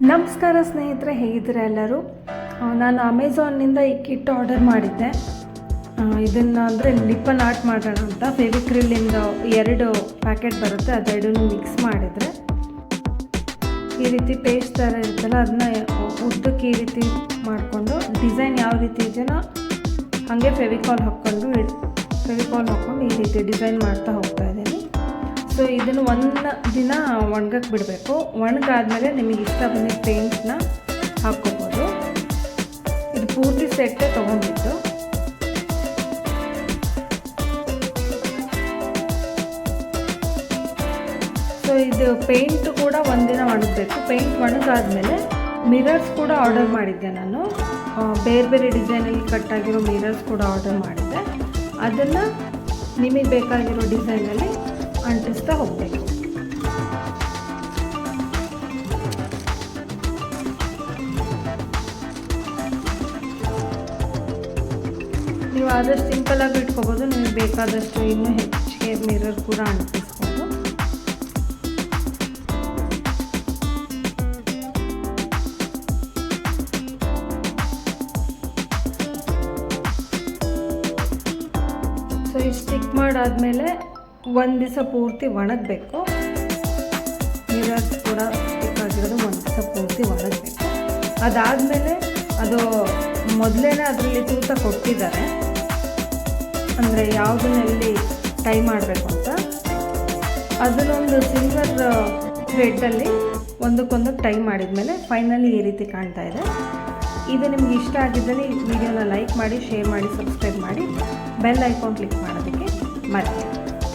ನಮಸ್ಕಾರ ಸ್ನೇಹಿತರೆ, ಹೇಗಿದ್ದೀರಾ ಎಲ್ಲರೂ? ನಾನು ಅಮೆಝಾನ್ನಿಂದ ಈ ಕಿಟ್ ಆರ್ಡರ್ ಮಾಡಿದ್ದೆ. ಇದನ್ನು ಅಂದರೆ ಲಿಪ್ಪನ್ ಆರ್ಟ್ ಮಾಡೋಣ ಅಂತ. ಫೆವಿಕ್ರಿಲ್ಲಿಂದ ಎರಡು ಪ್ಯಾಕೆಟ್ ಬರುತ್ತೆ, ಅದೆರಡನ್ನೂ ಮಿಕ್ಸ್ ಮಾಡಿದರೆ. ಈ ರೀತಿ ಪೇಸ್ಟ್ ಥರ ಇರುತ್ತಲ್ಲ, ಅದನ್ನ ಉದ್ದಕ್ಕೆ ಈ ರೀತಿ ಮಾಡಿಕೊಂಡು ಡಿಸೈನ್ ಯಾವ ರೀತಿ ಇದೆಯೋ ಹಾಗೆ ಫೆವಿಕಾಲ್ ಹಾಕ್ಕೊಂಡು ಫೆವಿಕಾಲ್ ಹಾಕ್ಕೊಂಡು ಈ ರೀತಿ ಡಿಸೈನ್ ಮಾಡ್ತಾ ಹೋಗ್ತಾ ಇದ್ದೀನಿ ಸೊ ಇದನ್ನು ಒಂದು ದಿನ ಒಣಗಕ್ಕೆ ಬಿಡಬೇಕು. ಒಣಗಾದ್ಮೇಲೆ ನಿಮಗೆ ಇಷ್ಟ ಬಂದಿದ್ದ ಪೇಂಟ್ನ ಹಾಕ್ಕೋಬೋದು. ಇದು ಪೂರ್ತಿ ಸೆಟ್ಟೇ ತೊಗೊಂಡಿದ್ದು. ಸೊ ಇದು ಪೇಂಟ್ ಕೂಡ ಒಂದಿನ ಒಣಗಬೇಕು. ಪೇಂಟ್ ಒಣಗಾದ್ಮೇಲೆ ಮಿರರ್ಸ್ ಕೂಡ ಆರ್ಡರ್ ಮಾಡಿದ್ದೆ ನಾನು. ಬೇರೆ ಬೇರೆ ಡಿಸೈನಲ್ಲಿ ಕಟ್ಟಾಗಿರೋ ಮಿರರ್ಸ್ ಕೂಡ ಆರ್ಡರ್ ಮಾಡಿದ್ದೆ. ಅದನ್ನು ನಿಮಗೆ ಬೇಕಾಗಿರೋ ಡಿಸೈನಲ್ಲಿ ಅಂಟಿಸ್ತಾ ಹೋಗಬೇಕು ನೀವು ಆದಷ್ಟು ಸಿಂಪಲಾಗಿ ಇಟ್ಕೋಬೋದು ನಿಮಗೆ ಬೇಕಾದಷ್ಟು ಇನ್ನೂ ಹೆಚ್ಚಿಗೆ ಮಿರರ್ ಕೂಡ ಅಂಟಿಸ್ಬೋದು ಸೊ ಈ ಸ್ಟಿಕ್ ಮಾಡಾದ್ಮೇಲೆ ಒಂದು ದಿವಸ ಪೂರ್ತಿ ಒಣಗಬೇಕು. ನೀರಾಗಿ ಕೂಡ ಸ್ಟಿಕ್ ಆಗಿರೋದು ಒಂದು ದಿವಸ ಪೂರ್ತಿ ಒಣಗಬೇಕು. ಅದಾದಮೇಲೆ ಅದು ಮೊದಲೇ ಅದರಲ್ಲಿ ತೂತ ಕೊಟ್ಟಿದ್ದಾರೆ. ಅಂದರೆ ಯಾವುದನ್ನೆಲ್ಲಿ ಟೈ ಮಾಡಬೇಕು ಅಂತ. ಅದನ್ನೊಂದು ಸಿಲ್ವರ್ ಥ್ರೆಡ್ಡಲ್ಲಿ ಒಂದಕ್ಕೊಂದು ಟೈ ಮಾಡಿದ್ಮೇಲೆ ಫೈನಲಿ ಈ ರೀತಿ ಕಾಣ್ತಾ ಇದೆ. ಇದು ನಿಮ್ಗೆ ಇಷ್ಟ ಆಗಿದ್ದಲ್ಲಿ ವಿಡಿಯೋನ ಲೈಕ್ ಮಾಡಿ ಶೇರ್ ಮಾಡಿ ಸಬ್ಸ್ಕ್ರೈಬ್ ಮಾಡಿ. ಬೆಲ್ ಐಕಾನ್ ಕ್ಲಿಕ್ ಮಾಡೋದಕ್ಕೆ ಮರೆತಿ